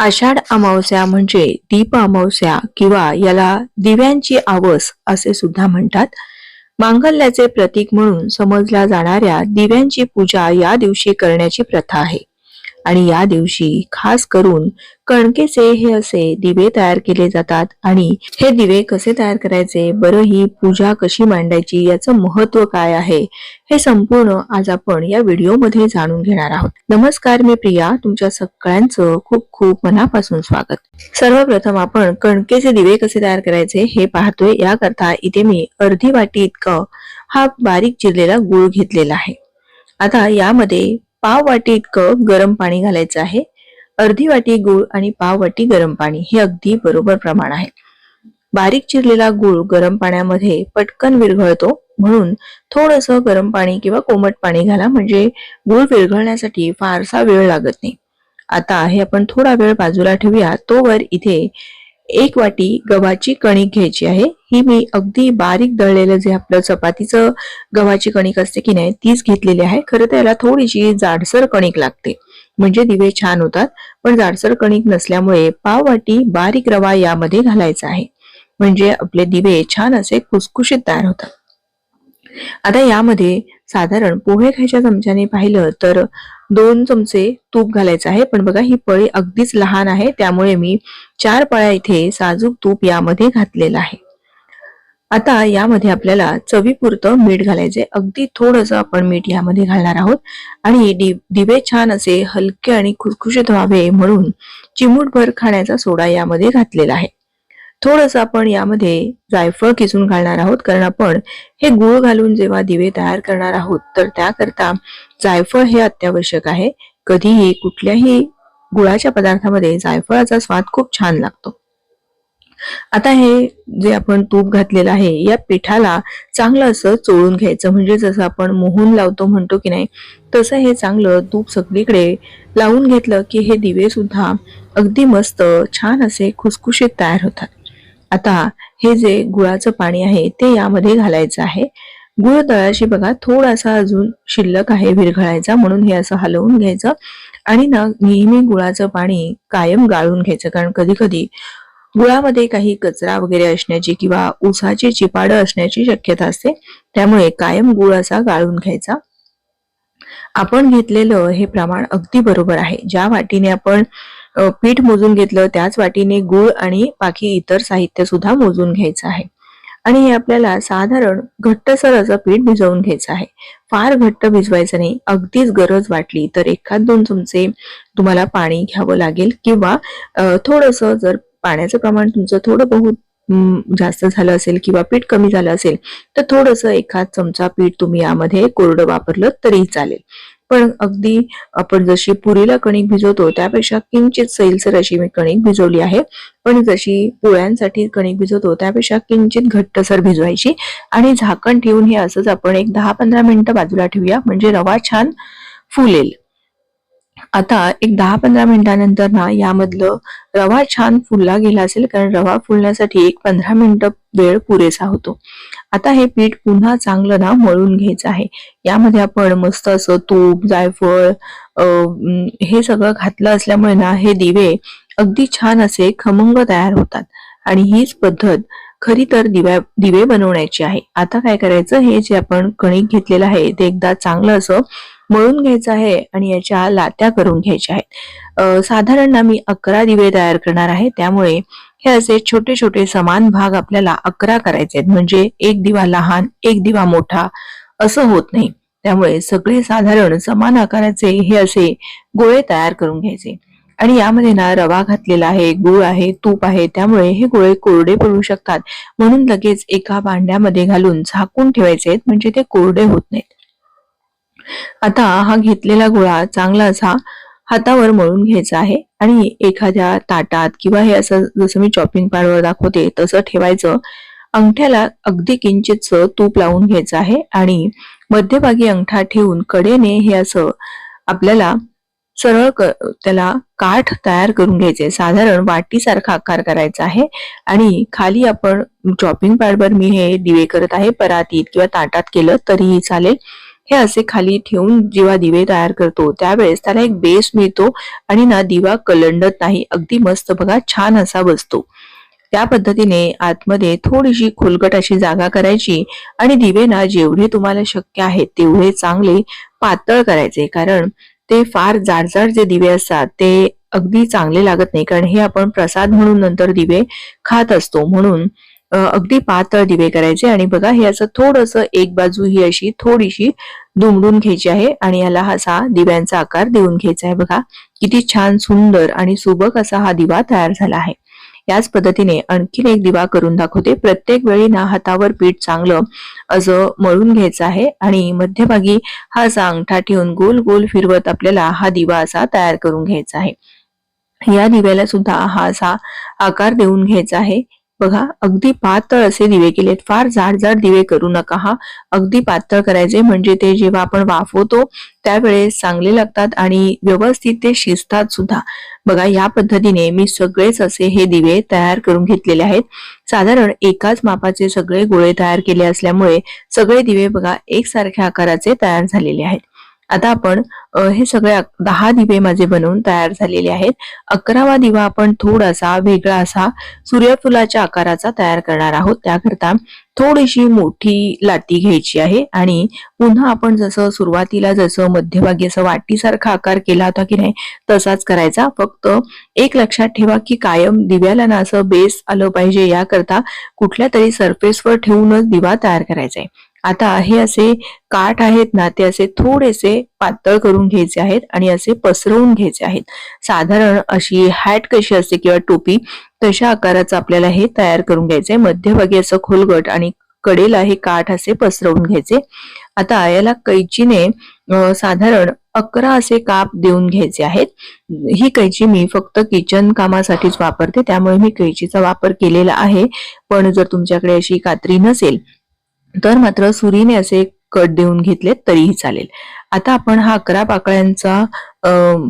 आषाढ अमावस्या म्हणजे दीप अमावस्या किंवा याला दिव्यांची आवस असे सुद्धा म्हणतात. मांगल्याचे प्रतीक म्हणून समजल्या जाणाऱ्या दिव्यांची पूजा या दिवशी करण्याची प्रथा आहे. आणि या दिवशी खास करून कणकेचे हे असे दिवे तयार केले जातात. आणि हे दिवे कसे तयार करायचे? बरं ही पूजा कशी मांडायची? याचं महत्त्व काय आहे? हे संपूर्ण आज आपण या व्हिडिओमध्ये जाणून घेणार आहोत. नमस्कार मी प्रिया. तुमच्या सगळ्यांचं खूप खूप मनापासून स्वागत. सर्वप्रथम आपण कणकेचे दिवे कसे तयार करायचे हे पाहतोय. याकरता इथे मी अर्धी वाटी इतकं हा बारीक चिरलेला गुळ घेतलेला आहे. आता यामध्ये पाव वाटी इतकं गरम पाणी घालायचं आहे. अर्धी वाटी गुळ आणि पाव वाटी गरम पाणी हे अगदी बरोबर प्रमाण आहे. बारीक चिरलेला गुळ गरम पाण्यामध्ये पटकन विरघळतो म्हणून थोडस गरम पाणी किंवा कोमट पाणी घाला म्हणजे गुळ विरघळण्यासाठी फारसा वेळ लागत नाही. आता हे आपण थोडा वेळ बाजूला ठेवूया. तोवर इथे एक वाटी गव्हाची कणिक घ्यायची आहे. ही मी अगदी बारीक दळलेलं जे आपलं चपातीचं गव्हाची कणिक असते की नाही तीच घेतलेली आहे. खरं तर याला थोडीशी जाडसर कणिक लागते. म्हणजे दिवे छान होतात पण जाडसर कणिक नसल्यामुळे पाव वाटी बारीक रवा यामध्ये घालायचा आहे. म्हणजे आपले दिवे छान असे खुसखुशीत तयार होतात. आता यामध्ये साधारण पोहे खायच्या चमच्याने पाहिलं तर दोन चमचे तूप घालायचं आहे. पण बघा ही पळी अगदीच लहान आहे. त्यामुळे मी चार पळ्या इथे साजूक तूप यामध्ये घातलेलं आहे. आता यामध्ये आपल्याला चवीपुरतं मीठ घालायचे अगदी थोडंसं आपण मीठ यामध्ये घालणार आहोत. आणि दिवे छान असे हलके आणि खुसखुशीत व्हावे म्हणून चिमूटभर खाण्याचा सोडा यामध्ये घातलेला आहे. थोडस आपण यामध्ये जायफळ किसून घालणार आहोत कारण आपण हे गुळ घालून जेव्हा दिवे तयार करणार आहोत तर त्याकरता जायफळ हे अत्यावश्यक आहे. कधीही कुठल्याही गुळाच्या पदार्थामध्ये जायफळाचा स्वाद खूप छान लागतो. आता हे जे आपण तूप घातलेलं आहे या पिठाला चांगलं असं चोळून घ्यायचं. म्हणजे जसं आपण मोहून लावतो म्हणतो की नाही तसं हे चांगलं तूप सगळीकडे लावून घेतलं की हे दिवे सुद्धा अगदी मस्त छान असे खुसखुशीत तयार होतात. आता हे जे गुळाचं पाणी आहे ते यामध्ये घालायचं आहे. गुळ तळाशी बघा थोडासा अजून शिल्लक आहे विरघळायचा म्हणून हे असं हलवून घ्यायचं. आणि ना नेहमी गुळाचं पाणी कायम गाळून घ्यायचं कारण कधी कधी गुळामध्ये काही कचरा वगैरे असण्याची किंवा उसाची चिपाडं असण्याची शक्यता असते. त्यामुळे कायम गुळ असा गाळून घ्यायचा. आपण घेतलेलं हे प्रमाण अगदी बरोबर आहे. ज्या वाटीने आपण पीठ मोजून घेतलं त्याच वाटीने गुळ आणि बाकी इतर साहित्य सुद्धा मोजून घ्यायचं आहे. आणि हे आपल्याला साधारण घट्टसर असं पीठ भिजवून घ्यायचं आहे. फार घट्ट भिजवायचं नाही. अगदीच गरज वाटली तर एखाद दोन चमचे तुम्हाला पाणी घ्यावं लागेल किंवा थोडस जर पाण्याचं प्रमाण तुमचं थोडं बहुत जास्त झालं असेल किंवा पीठ कमी झालं असेल तर थोडस एखाद चमचा पीठ तुम्ही यामध्ये कोरडं वापरलं तरी चालेल. पण अगदी आपण जशी पुरीला कणिक भिजवतो त्यापेक्षा किंचित सैलसर अशी मी कणिक भिजवली आहे. पण जशी पोळ्यांसाठी कणिक भिजवतो त्यापेक्षा किंचित घट्टसर भिजवायची. आणि झाकण ठेवून हे असंच आपण एक दहा पंधरा मिनिटं बाजूला ठेवूया. म्हणजे रवा छान फुलेल. आता एक दहा पंधरा मिनिटानंतर ना यामधलं रवा छान फुलला गेला असेल कारण रवा फुलण्यासाठी एक पंधरा मिनिटं वेळ पुरेसा होतो. आता हे पीठ पुन्हा चांगलं ना मळून घ्यायचं आहे. यामध्ये आपण मस्त असं तूप जायफळ हे सगळं घातलं असल्यामुळे ना हे दिवे अगदी छान असे खमंग तयार होतात. आणि हीच पद्धत खरी तर दिव्या दिवे बनवण्याची आहे. आता काय करायचं? हे जे आपण कणिक घेतलेलं आहे ते एकदा चांगलं असं मळून घ्यायचं आहे आणि याच्या लात्या करून घ्यायच्या आहेत. साधारण ना मी अकरा दिवे तयार करणार आहे. त्यामुळे हे असे छोटे छोटे समान भाग आपल्याला अकरा करायचे आहेत. म्हणजे एक दिवा लहान एक दिवा मोठा असं होत नाही. त्यामुळे सगळे साधारण समान आकाराचे हे असे गोळे तयार करून घ्यायचे. आणि यामध्ये ना रवा घातलेला आहे गुळ आहे तूप आहे. त्यामुळे हे गोळे कोरडे पडू शकतात. म्हणून लगेच एका भांड्यामध्ये घालून झाकून ठेवायचे म्हणजे ते कोरडे होत नाहीत. आता हा घेतलेला गोळा चांगला असा हातावर मळून घ्यायचा आहे आणि एखाद्या ताटात किंवा हे असं जसं मी चॉपिंग पॅडवर दाखवते तसं ठेवायचं. अंगठ्याला अगदी किंचितचं तूप लावून घ्यायचं आहे आणि मध्यभागी अंगठा ठेवून कडेने हे असं आपल्याला सरळ त्याला काठ तयार करून घ्यायचे. साधारण वाटीसारखा आकार करायचा आहे आणि खाली आपण चॉपिंग पॅडवर मी हे दिवे करत आहे परातीत किंवा ताटात केलं तरीही चालेल. हे असे खाली ठेवून जेव्हा दिवे तयार करतो त्यावेळेस त्याला एक बेस मिळतो आणि ना दिवा कलंडत नाही. अगदी मस्त बघा छान असा बसतो. त्या पद्धतीने आतमध्ये थोडीशी खोलगट अशी जागा करायची आणि दिवे ना जेवढे तुम्हाला शक्य आहेत तेवढे चांगले पातळ करायचे. कारण ते फार जाडजाड जे दिवे असतात ते अगदी चांगले लागत नाही. कारण हे आपण प्रसाद म्हणून नंतर दिवे खात असतो. म्हणून अगदी पातळ दिवे करायचे आणि बघा हे असं थोडस एक बाजू ही अशी थोडीशी दुमडून घ्यायची आहे आणि याला असा दिव्यांचा आकार देऊन घ्यायचा आहे. बघा किती छान सुंदर आणि सुबक असा हा दिवा तयार झाला आहे. याच पद्धतीने आणखीन एक दिवा करून दाखवते. प्रत्येक वेळी ना हातावर पीठ चांगलं असं मळून घ्यायचं आहे आणि मध्यभागी हा असा अंगठा ठेवून गोल गोल फिरवत आपल्याला हा दिवा असा तयार करून घ्यायचा आहे. या दिव्याला सुद्धा हा असा आकार देऊन घ्यायचा आहे. बघा अगदी पातळ असे दिवे केलेत. फार जाड जाड दिवे करू नका हा. अगदी पातळ करायचे म्हणजे ते जेव्हा आपण वाफवतो त्यावेळेस चांगले लागतात आणि व्यवस्थित ते शिजतात सुद्धा. बघा या पद्धतीने मी सगळेच असे हे दिवे तयार करून घेतलेले आहेत. साधारण एकाच मापाचे सगळे गोळे तयार केले असल्यामुळे सगळे दिवे बघा एकसारख्या आकाराचे तयार झालेले आहेत. आता आपण हे सगळे दहा दिवे माझे बनवून तयार झालेले आहेत. अकरावा दिवा आपण थोडासा वेगळा असा सूर्यफुलाच्या आकाराचा तयार करणार आहोत. त्याकरता थोडीशी मोठी लाटी घ्यायची आहे आणि पुन्हा आपण जसं सुरुवातीला जसं मध्यभागी असं वाटीसारखा आकार केला होता की नाही तसाच करायचा. फक्त एक लक्षात ठेवा की कायम दिव्याला ना असं बेस आलं पाहिजे. याकरता कुठल्या तरी सरफेसवर ठेवूनच दिवा तयार करायचा आहे. आता हे असे काठ आहेत ना ते असे थोडेसे पातळ करून घ्यायचे आहेत आणि असे पसरवून घ्यायचे आहेत. साधारण अशी हॅट कशी असते किंवा टोपी तशा आकाराचं आपल्याला हे तयार करून घ्यायचंय. मध्यभागी असं खोलगट आणि कडेला हे काठ असे पसरवून घ्यायचे. आता याला कैचीने साधारण अकरा असे काप देऊन घ्यायचे आहेत. ही कैची मी फक्त किचन कामासाठीच वापरते त्यामुळे मी कैचीचा वापर केलेला आहे. पण जर तुमच्याकडे अशी कात्री नसेल तर मात्र सुरीने असे कट देऊन घेतले तरीही चालेल. आता आपण हा अकरा पाकळ्यांचा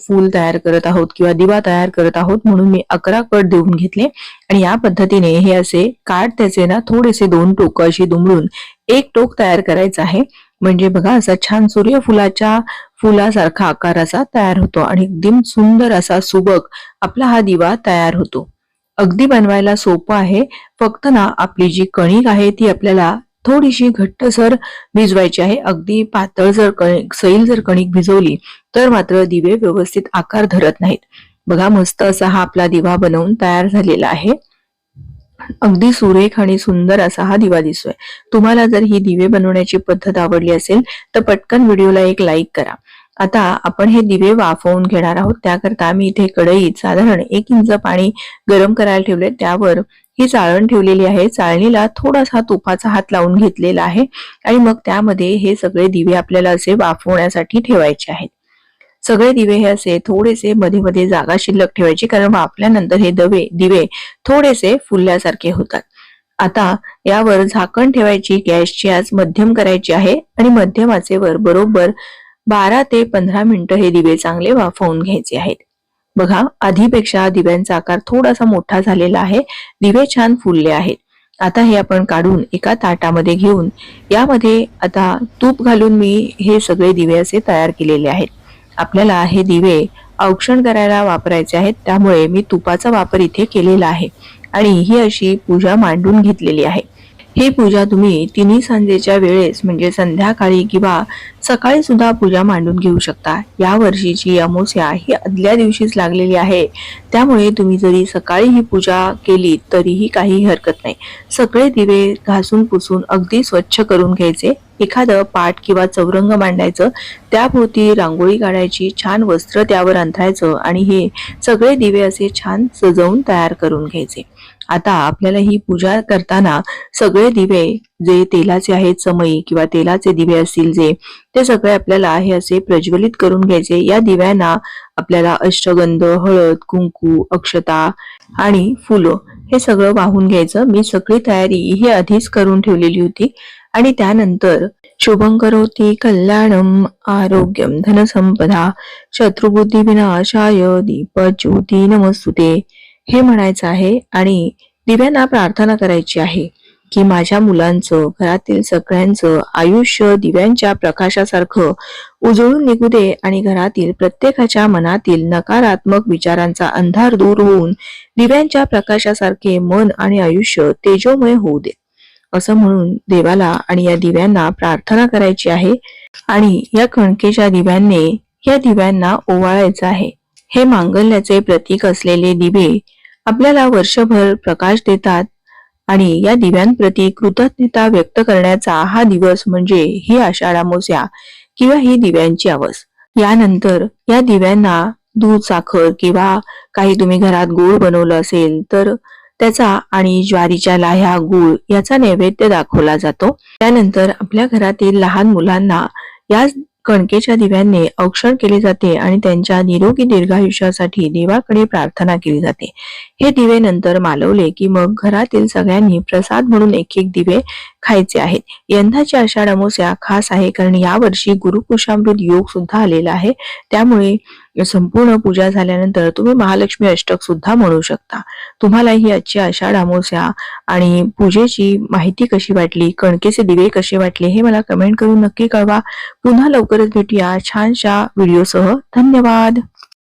फूल तयार करत आहोत किंवा दिवा तयार करत आहोत म्हणून मी अकरा कट देऊन घेतले. आणि या पद्धतीने हे असे काठ त्याचे ना थोडेसे दोन टोक अशी दुमडून एक टोक तयार करायचं आहे. म्हणजे बघा असा छान सूर्यफुलाच्या फुलासारखा आकार असा तयार होतो आणि एकदम सुंदर असा सुबक आपला हा दिवा तयार होतो. अगदी बनवायला सोपं आहे. फक्त ना आपली जी कणिक आहे ती आपल्याला थोडीशी घट्टसर भिजवायची आहे. अगदी पातळ जर कणिक सैल जर कणिक भिजवली तर मात्र दिवे व्यवस्थित आकार धरत नाहीत. बघा मस्त असा हा आपला दिवा बनवून तयार झालेला आहे. अगदी सुरेख आणि सुंदर असा हा दिवा दिसतोय. तुम्हाला जर ही दिवे बनवण्याची पद्धत आवडली असेल तर पटकन व्हिडिओला एक लाईक करा. आता आपण हे दिवे वाफवून घेणार आहोत. त्याकरता मी इथे कढईत साधारण एक इंच पाणी गरम करायला ठेवले त्यावर ही चाळण ठेवलेली आहे. चाळणीला थोडासा तुपाचा हात लावून घेतलेला आहे आणि मग त्यामध्ये हे सगळे दिवे आपल्याला असे वाफवण्यासाठी ठेवायचे आहेत. सगळे दिवे हे असे थोडेसे मध्ये मध्ये जागा शिल्लक ठेवायची कारण वापल्यानंतर हे दवे दिवे थोडेसे फुलल्यासारखे होतात. आता यावर झाकण ठेवायची गॅसची आज मध्यम करायची आहे आणि मध्यमाचे वर बरोबर बारा ते पंधरा मिनिटं हे दिवे चांगले वाफवून घ्यायचे आहेत. बघा आधीपेक्षा दिव्यांचा आकार थोडासा मोठा झालेला आहे. दिवे छान फुलले आहेत. आता हे आपण काढून एका ताटामध्ये घेऊन यामध्ये आता तूप घालून मी हे सगळे दिवे असे तयार केलेले आहेत. आपल्याला हे दिवे औक्षण करायला वापरायचे आहेत त्यामुळे मी तुपाचा वापर इथे केलेला आहे. आणि ही अशी पूजा मांडून घेतलेली आहे. ही पूजा तुम्ही तिन्ही सांजेच्या वेळेस म्हणजे संध्याकाळी किंवा सकाळी सुद्धा पूजा मांडून घेऊ शकता. या वर्षीची अमावस्या ही आदल्या दिवशीच लागलेली आहे. त्यामुळे तुम्ही जरी सकाळी ही पूजा केली तरीही काही हरकत नाही. सगळे दिवे घासून पुसून अगदी स्वच्छ करून घ्यायचे. एखादं पाट किंवा चौरंग मांडायचं. त्याभोवती रांगोळी काढायची छान वस्त्र त्यावर अंथरायचं आणि हे सगळे दिवे असे छान सजवून तयार करून घ्यायचे. आता आपल्याला ही पूजा करताना सगळे दिवे जे तेलाचे आहेत समयी किंवा तेलाचे दिवे असतील जे ते सगळे आपल्याला हे असे प्रज्वलित करून घ्यायचे. या दिव्यांना आपल्याला अष्टगंध हळद कुंकू अक्षता आणि फुलं हे सगळं वाहून घ्यायचं. मी सगळी तयारी ही आधीच करून ठेवलेली होती. आणि त्यानंतर शुभं करोती कल्याणम आरोग्यम धनसंपदा शत्रुबुद्धी विनाशाय दीपज्योती नमस्तुते हे म्हणायचं आहे आणि दिव्यांना प्रार्थना करायची आहे की माझ्या मुलांचं घरातील सगळ्यांचं आयुष्य दिव्यांच्या प्रकाशासारखं उजळून निघू दे आणि घरातील प्रत्येकाच्या मनातील नकारात्मक विचारांचा अंधार दूर होऊन दिव्यांच्या प्रकाशासारखे मन आणि आयुष्य तेजोमय होऊ दे. असं म्हणून देवाला आणि या दिव्यांना प्रार्थना करायची आहे आणि या कणकेच्या दिव्यांनी या दिव्यांना ओवाळायचं आहे. हे मांगल्याचे प्रतीक असलेले दिवे आपल्याला वर्षभर प्रकाश देतात आणि या दिव्यांप्रती कृतज्ञता व्यक्त करण्याचा हा दिवस म्हणजे ही आषाढ अमावस्या किंवा ही दिव्यांची अवस. यानंतर या दिव्यांना दूध साखर किंवा काही तुम्ही घरात गूळ बनवलं असेल तर त्याचा आणि ज्वारीच्या लाह्या गुळ याचा नैवेद्य दाखवला जातो. त्यानंतर आपल्या घरातील लहान मुलांना या कणकेच्या दिव्यांनी औक्षण केले जाते आणि त्यांच्या निरोगी दीर्घायुष्यासाठी देवाकडे प्रार्थना केली जाते. हे दिवे नंतर मालवले की मग घरातील सगळ्यांनी प्रसाद म्हणून एक एक दिवे खायचे आहेत. यंदाची आषाढ अमावस्या खास आहे कारण यावर्षी गुरुपुषामृत योग सुद्धा आलेला आहे. त्यामुळे संपूर्ण पूजा झाल्यानंतर तुम्ही महालक्ष्मी अष्टक सुद्धा म्हणू शकता. तुम्हाला ही आजची आषाढ अमावस्या आणि पूजेची माहिती कशी वाटली कणकेचे दिवे कसे वाटले हे मला कमेंट करून नक्की कळवा. पुन्हा लवकरच भेटूया छानशा व्हिडिओसह धन्यवाद!